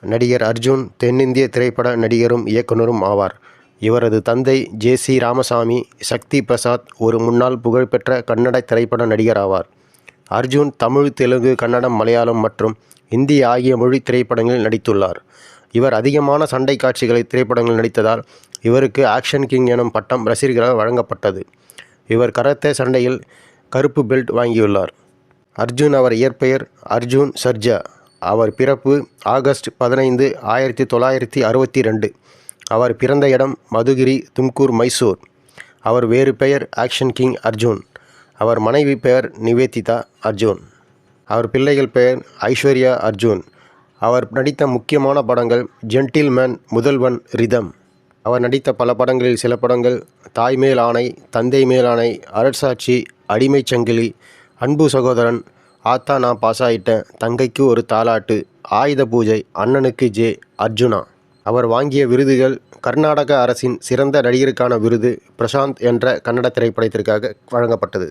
நடிகர் அர்ஜுன் தென்னிந்திய திரைப்பட நடிகரும் இயக்குனரும் ஆவார். இவரது தந்தை ஜே. சி. ராமசாமி, சக்தி பிரசாத் ஒரு முன்னாள் புகழ்பெற்ற கன்னட திரைப்பட நடிகர் ஆவார். அர்ஜுன் தமிழ், தெலுங்கு, கன்னடம், மலையாளம் மற்றும் இந்தி ஆகிய மொழி திரைப்படங்களில் நடித்துள்ளார். இவர் அதிகமான சண்டை காட்சிகளை திரைப்படங்களில் நடித்ததால் இவருக்கு ஆக்ஷன் கிங் எனும் பட்டம் ரசிகர்களால் வழங்கப்பட்டது. இவர் கரத்தே சண்டையில் கருப்பு பெல்ட் வாங்கியுள்ளார். அர்ஜுன் அவர் இயற்பெயர் அர்ஜுன் சர்ஜா. அவர் பிறப்பு ஆகஸ்ட் பதினைந்து, ஆயிரத்தி தொள்ளாயிரத்தி அறுபத்தி ரெண்டு அவர் பிறந்த இடம் மதுகிரி, தும்கூர், மைசூர். அவர் வேறு பெயர் ஆக்ஷன் கிங் அர்ஜுன். அவர் மனைவி பெயர் நிவேதிதா அர்ஜுன். அவர் பிள்ளைகள் பெயர் ஐஸ்வர்யா அர்ஜுன். அவர் நடித்த முக்கியமான படங்கள் ஜென்டில்மேன், முதல்வன், ரிதம். அவர் நடித்த பல படங்களில் சில படங்கள் தாய் மேல் ஆணை, தந்தை மேல் ஆணை, அரசாட்சி, அடிமைச் சங்கிலி, அன்பு சகோதரன், ஆத்தா நான் பாஸாயிட்டேன், தங்கைக்கு ஒரு தாலாட்டு, ஆயுத பூஜை, அண்ணனுக்கு ஜே. அர்ஜுனா. அவர் வாங்கிய விருதுகள் கர்நாடக அரசின் சிறந்த நடிகருக்கான விருது பிரசாந்த் என்ற கன்னட திரைப்படத்திற்காக வழங்கப்பட்டது.